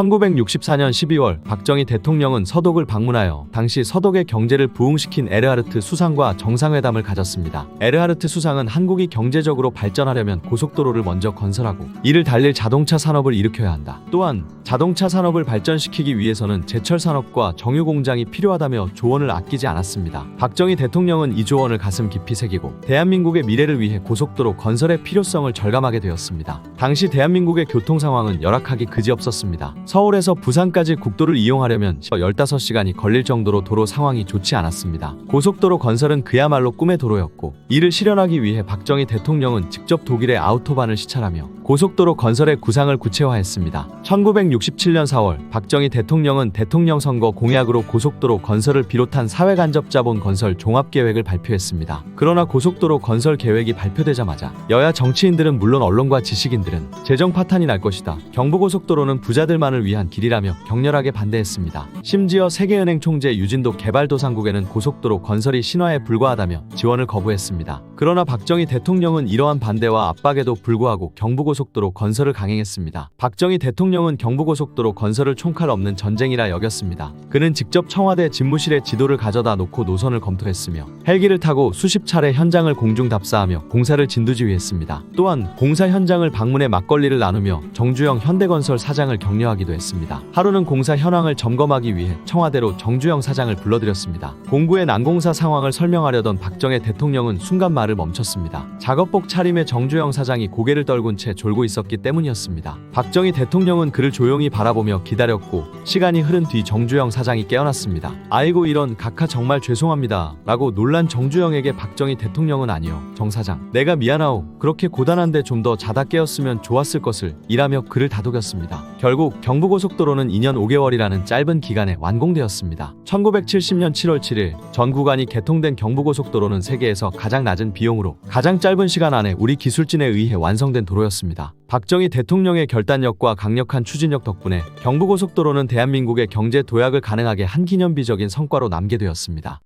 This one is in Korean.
1964년 12월 박정희 대통령은 서독을 방문하여 당시 서독의 경제를 부흥시킨 에르하르트 수상과 정상회담을 가졌습니다. 에르하르트 수상은 한국이 경제적으로 발전하려면 고속도로를 먼저 건설하고 이를 달릴 자동차 산업을 일으켜야 한다. 또한 자동차 산업을 발전시키기 위해서는 제철 산업과 정유 공장이 필요하다며 조언을 아끼지 않았습니다. 박정희 대통령은 이 조언을 가슴 깊이 새기고 대한민국의 미래를 위해 고속도로 건설의 필요성을 절감하게 되었습니다. 당시 대한민국의 교통 상황은 열악하기 그지없었습니다. 서울에서 부산까지 국도를 이용하려면 15시간이 걸릴 정도로 도로 상황이 좋지 않았습니다. 고속도로 건설은 그야말로 꿈의 도로였고 이를 실현하기 위해 박정희 대통령은 직접 독일의 아우토반을 시찰하며 고속도로 건설의 구상을 구체화했습니다. 1967년 4월 박정희 대통령은 대통령 선거 공약으로 고속도로 건설을 비롯한 사회 간접 자본 건설 종합 계획을 발표했습니다. 그러나 고속도로 건설 계획이 발표되자마자 여야 정치인들은 물론 언론과 지식인들은 재정 파탄이 날 것이다. 경부고속도로는 부자들만을 위한 길이라며 격렬하게 반대했습니다. 심지어 세계은행 총재 유진도 개발도상국에는 고속도로 건설이 신화에 불과하다며 지원을 거부했습니다. 그러나 박정희 대통령은 이러한 반대와 압박에도 불구하고 경부고속도로 건설을 강행했습니다. 박정희 대통령은 경부고속도로 건설을 총칼 없는 전쟁이라 여겼습니다. 그는 직접 청와대 집무실에 지도를 가져다 놓고 노선을 검토했으며 헬기를 타고 수십 차례 현장을 공중 답사하며 공사를 진두지휘했습니다. 또한 공사 현장을 방문해 막걸리를 나누며 정주영 현대건설 사장을 격려하 기도 했습니다. 하루는 공사 현황을 점검하기 위해 청와대로 정주영 사장을 불러들였습니다. 공구의 난공사 상황을 설명하려던 박정희 대통령은 순간 말을 멈췄습니다. 작업복 차림의 정주영 사장이 고개를 떨군 채 졸고 있었기 때문이었습니다. 박정희 대통령은 그를 조용히 바라보며 기다렸고 시간이 흐른 뒤 정주영 사장이 깨어났습니다. 아이고 이런 각하 정말 죄송합니다. 라고 놀란 정주영에게 박정희 대통령은 아니요. 정 사장 내가 미안하오. 그렇게 고단한데 좀 더 자다 깨었으면 좋았을 것을 이라며 그를 다독였습니다. 결국 경부고속도로는 2년 5개월이라는 짧은 기간에 완공되었습니다. 1970년 7월 7일 전 구간이 개통된 경부고속도로는 세계에서 가장 낮은 비용으로 가장 짧은 시간 안에 우리 기술진에 의해 완성된 도로였습니다. 박정희 대통령의 결단력과 강력한 추진력 덕분에 경부고속도로는 대한민국의 경제 도약을 가능하게 한 기념비적인 성과로 남게 되었습니다.